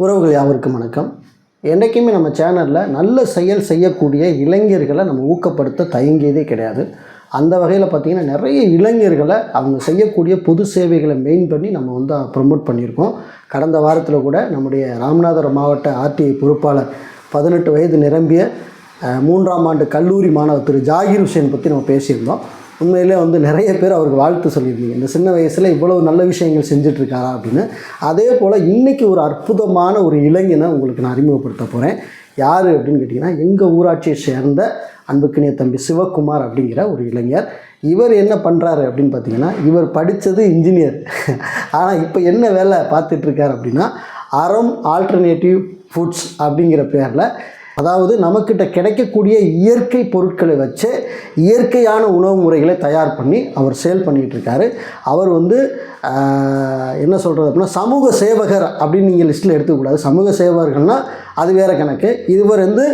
உறவுகள் யாவருக்கும் வணக்கம். என்றைக்குமே நம்ம சேனலில் நல்ல செயல் செய்யக்கூடிய இளைஞர்களை நம்ம ஊக்கப்படுத்த தயங்கியதே கிடையாது. அந்த வகையில் பார்த்திங்கன்னா நிறைய இளைஞர்களை அவங்க செய்யக்கூடிய பொது சேவைகளை மெயின் பண்ணி நம்ம வந்து ப்ரமோட் பண்ணியிருக்கோம். கடந்த வாரத்தில் கூட நம்முடைய ராமநாதபுரம் மாவட்ட ஆர்டிஐ பொறுப்பாளர் பதினெட்டு வயது நிரம்பிய மூன்றாம் ஆண்டு கல்லூரி மாணவர் திரு ஜாகிர் ஹுசேன் பற்றி நம்ம பேசியிருந்தோம். உண்மையிலே வந்து நிறைய பேர் அவருக்கு வாழ்த்து சொல்லியிருந்தீங்க. இந்த சின்ன வயசில் இவ்வளவு நல்ல விஷயங்கள் செஞ்சிட்ருக்காரா அப்படின்னு. அதே போல் இன்றைக்கி ஒரு அற்புதமான ஒரு இளைஞனை உங்களுக்கு நான் அறிமுகப்படுத்த போகிறேன் யார் அப்படின்னு கேட்டிங்கன்னா எங்கள் ஊராட்சியை சேர்ந்த அன்புக்கினிய தம்பி சிவகுமார் அப்படிங்கிற ஒரு இளைஞர். இவர் என்ன பண்ணுறாரு அப்படின்னு பார்த்தீங்கன்னா இவர் படித்தது இன்ஜினியர். ஆனால் இப்போ என்ன வேலை பார்த்துட்ருக்கார் அப்படின்னா அறம் ஆல்டர்னேட்டிவ் ஃபுட்ஸ் அப்படிங்கிற பேரில் அதாவது நமக்கிட்ட கிடைக்கக்கூடிய இயற்கை பொருட்களை வச்சு இயற்கையான உணவு முறைகளை தயார் பண்ணி அவர் சேல் பண்ணிகிட்ருக்காரு அவர் வந்து என்ன சொல்கிறது அப்படின்னா சமூக சேவகர் அப்படின்னு நீங்கள் லிஸ்ட்டில் எடுத்துக்கூடாது சமூக சேவகர்கள்னால் அது வேறு கணக்கு. இவர் வந்து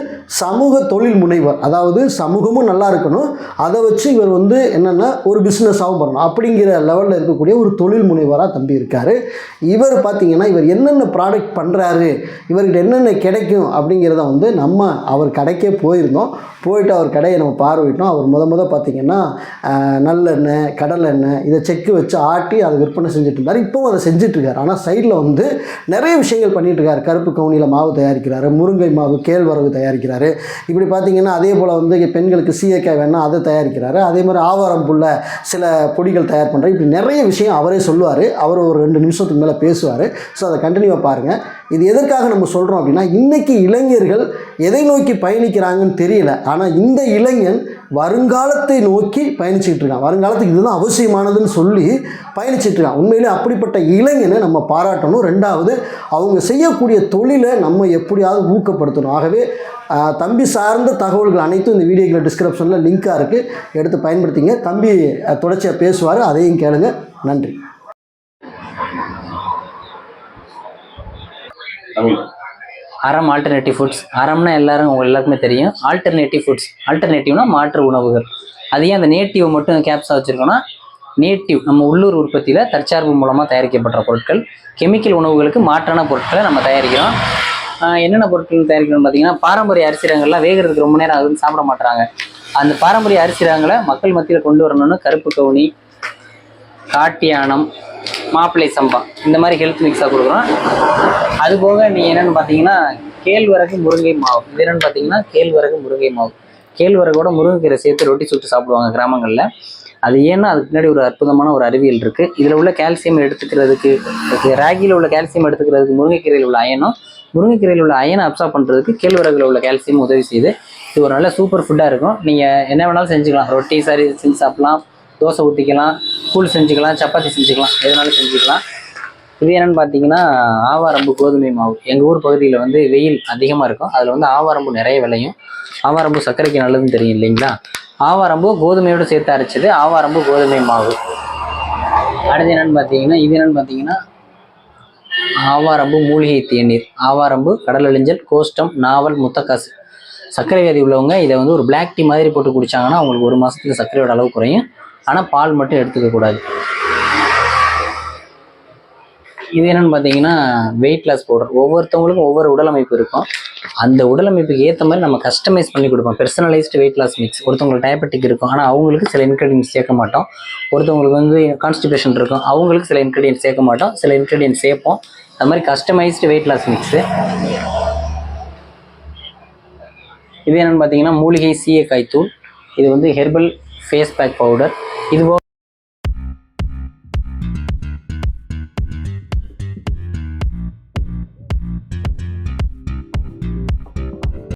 சமூக தொழில் முனைவர். அதாவது சமூகமும் நல்லா இருக்கணும். அதை வச்சு இவர் வந்து என்னென்னா ஒரு பிஸ்னஸாகவும் பண்ணணும். அப்படிங்கிற லெவலில் இருக்கக்கூடிய ஒரு தொழில் முனைவராக தம்பி இருக்கார். இவர் பார்த்திங்கன்னா இவர் என்னென்ன ப்ராடக்ட் பண்ணுறாரு இவர்கிட்ட என்னென்ன கிடைக்கும் அப்படிங்கிறத வந்து நம்ம அவர் கடைக்கே போயிருந்தோம். போயிட்டு அவர் கடையை நம்ம பார்வையிட்டோம். அவர் முத முத பார்த்தீங்கன்னா நல்லெண்ணெய் கடலெண்ணெய் இதை செக்கு வச்சு ஆட்டி அதை விற்பனை செஞ்சுட்டு இருந்தார். இப்போவும் அதை செஞ்சுட்டு ஆனால் சைடில் வந்து நிறைய விஷயங்கள் பண்ணிகிட்ருக்காரு கருப்பு கவுனியில் மாவு தயாரிக்கிறாரு. முருங்கை மாவு கேழ்வரகு தயாரிக்கிறாரு. இப்படி பார்த்தீங்கன்னா அதே போல் வந்து பெண்களுக்கு சீயக்காய் வேணால் அதை தயாரிக்கிறாரு. அதே மாதிரி ஆவாரம் புள்ள சில பொடிகள் தயார் பண்ணுறாரு இப்படி நிறைய விஷயம் அவரே சொல்லுவார். அவர் ஒரு ரெண்டு நிமிஷத்துக்கு மேலே பேசுவார். ஸோ அதை கண்டினியூவாக பாருங்கள் இது எதற்காக நம்ம சொல்கிறோம் அப்படின்னா இன்றைக்கி இளைஞர்கள் எதை நோக்கி பயணிக்கிறாங்கன்னு தெரியல. ஆனால் இந்த இளைஞன் வருங்காலத்தை நோக்கி பயணிச்சுட்டு இருக்கான். வருங்காலத்துக்கு இதுதான் அவசியமானதுன்னு சொல்லி பயணிச்சுட்டு இருக்கான். உண்மையிலே அப்படிப்பட்ட இளைஞனை நம்ம பாராட்டணும். ரெண்டாவது அவங்க செய்யக்கூடிய தொழிலை நம்ம எப்படியாவது ஊக்கப்படுத்தணும். ஆகவே தம்பி சார்ந்த தகவல்கள் அனைத்தும் இந்த வீடியோக்கில் டிஸ்கிரிப்ஷனில் லிங்காக இருக்குது எடுத்து பயன்படுத்திங்க. தம்பி தொடர்ச்சியாக பேசுவார். அதையும் கேளுங்க. நன்றி. தமிழ். அறம் ஆல்டர்னேட்டிவ் ஃபுட்ஸ் அறம்னா எல்லாரும் உங்களுக்கு எல்லாருக்குமே தெரியும். ஆல்டர்னேட்டிவ் ஃபுட்ஸ் ஆல்டர்னேட்டிவ்னா மாற்று உணவுகள். அது ஏன் அந்த நேட்டிவ் மட்டும் கேப்ஸாக வச்சுருக்கோன்னா நேட்டிவ் நம்ம உள்ளூர் உற்பத்தியில் தற்சார்பு மூலமாக தயாரிக்கப்படுற பொருட்கள். கெமிக்கல் உணவுகளுக்கு மாற்றான பொருட்களை நம்ம தயாரிக்கிறோம். என்னென்ன பொருட்கள் தயாரிக்கணும்னு பார்த்தீங்கன்னா பாரம்பரிய அரிசி ரகங்கள்லாம் வேகிறதுக்கு ரொம்ப நேரம் ஆகுதுன்னு சாப்பிட மாட்டுறாங்க அந்த பாரம்பரிய அரிசி ரகங்களை மக்கள் மத்தியில் கொண்டு வரணும்னு கருப்பு கவுனி காட்டியானம் மாப்பிள்ளை சம்பா இந்த மாதிரி ஹெல்த் மிக்ஸாக கொடுக்குறோம். அது போக நீங்கள் என்னென்னு பார்த்தீங்கன்னா கேழ்வரகு முருங்கை மாவு. இது என்னென்னு பார்த்தீங்கன்னா கேழ்வரகு முருங்கை மாவு. கேழ்வரகோட முருங்கைக்கீரை சேர்த்து ரொட்டி சுட்டு சாப்பிடுவாங்க கிராமங்களில். அது ஏன்னா அதுக்கு பின்னாடி ஒரு அற்புதமான ஒரு அறிவியல் இருக்குது இதில் உள்ள கால்சியம் எடுத்துக்கிறதுக்கு ராகியில் உள்ள கால்சியம் எடுத்துக்கிறதுக்கு முருங்கைக்கீரையில் உள்ள அயனும் முருங்கைக்கீரையில் உள்ள அயனை அப்சார்ப் பண்ணுறதுக்கு கேழ்வரகில் உள்ள கால்சியம் உதவி செய்யுது. இது ஒரு நல்ல சூப்பர் ஃபுட்டாக இருக்கும். நீங்கள் என்ன வேணாலும் செஞ்சுக்கலாம். ரொட்டி சரி செஞ்சு சாப்பிட்லாம். தோசை ஊற்றிக்கலாம் கூழ் செஞ்சுக்கலாம். சப்பாத்தி செஞ்சுக்கலாம். எதுனாலும் செஞ்சுக்கலாம். இது என்னன்னு பார்த்தீங்கன்னா ஆவாரம்பு கோதுமை மாவு. எங்கள் ஊர் பகுதியில் வந்து வெயில் அதிகமாக இருக்கும். அதில் வந்து ஆவாரம்பு நிறைய விளையும். ஆவாரம்பு சர்க்கரைக்கு நல்லதுன்னு தெரியும் இல்லைங்களா? ஆவாரம்பு கோதுமையோடு சேர்த்து அரைச்சது ஆவாரம்பு கோதுமை மாவு. அடுத்து என்னென்னு பார்த்தீங்கன்னா இது என்னென்னு பார்த்தீங்கன்னா ஆவாரம்பு மூலிகை தேநீர். ஆவாரம்பு கடலழிஞ்சல் கோஷ்டம் நாவல் முத்தக்காசு. சர்க்கரை வியாதி உள்ளவங்க இதை வந்து ஒரு பிளாக் டீ மாதிரி போட்டு குடிச்சாங்கன்னா அவங்களுக்கு ஒரு மாதத்துக்கு சர்க்கரையோட அளவு குறையும். ஆனால் பால் மட்டும் எடுத்துக்கக்கூடாது இது என்னன்னு பார்த்தீங்கன்னா வெயிட் லாஸ் பவுடர் ஒவ்வொருத்தவங்களுக்கும் ஒவ்வொரு உடலமைப்பு இருக்கும். அந்த உடலமைப்புக்கு ஏற்ற மாதிரி நம்ம கஸ்டமைஸ் பண்ணி கொடுப்போம். பெர்சனலைஸ்டு வெயிட் லாஸ் மிக்ஸ் ஒருத்தவங்களுக்கு டயபெட்டிக் இருக்கும். ஆனால் அவங்களுக்கு சில இன்க்ரீடியன்ஸ் சேர்க்க மாட்டோம். ஒருத்தவங்களுக்கு வந்து கான்ஸ்டிபேஷன் இருக்கும். அவங்களுக்கு சில இன்க்ரீடியன்ஸ் சேர்க்க மாட்டோம். சில இன்க்ரீடியன்ஸ் சேர்ப்போம். அது மாதிரி கஸ்டமைஸ்டு வெயிட் லாஸ் மிக்ஸு இது என்னென்னு பார்த்தீங்கன்னா மூலிகை சீயக்காய் தூள். இது வந்து ஹெர்பல் ஃபேஸ் பேக் பவுடர் இது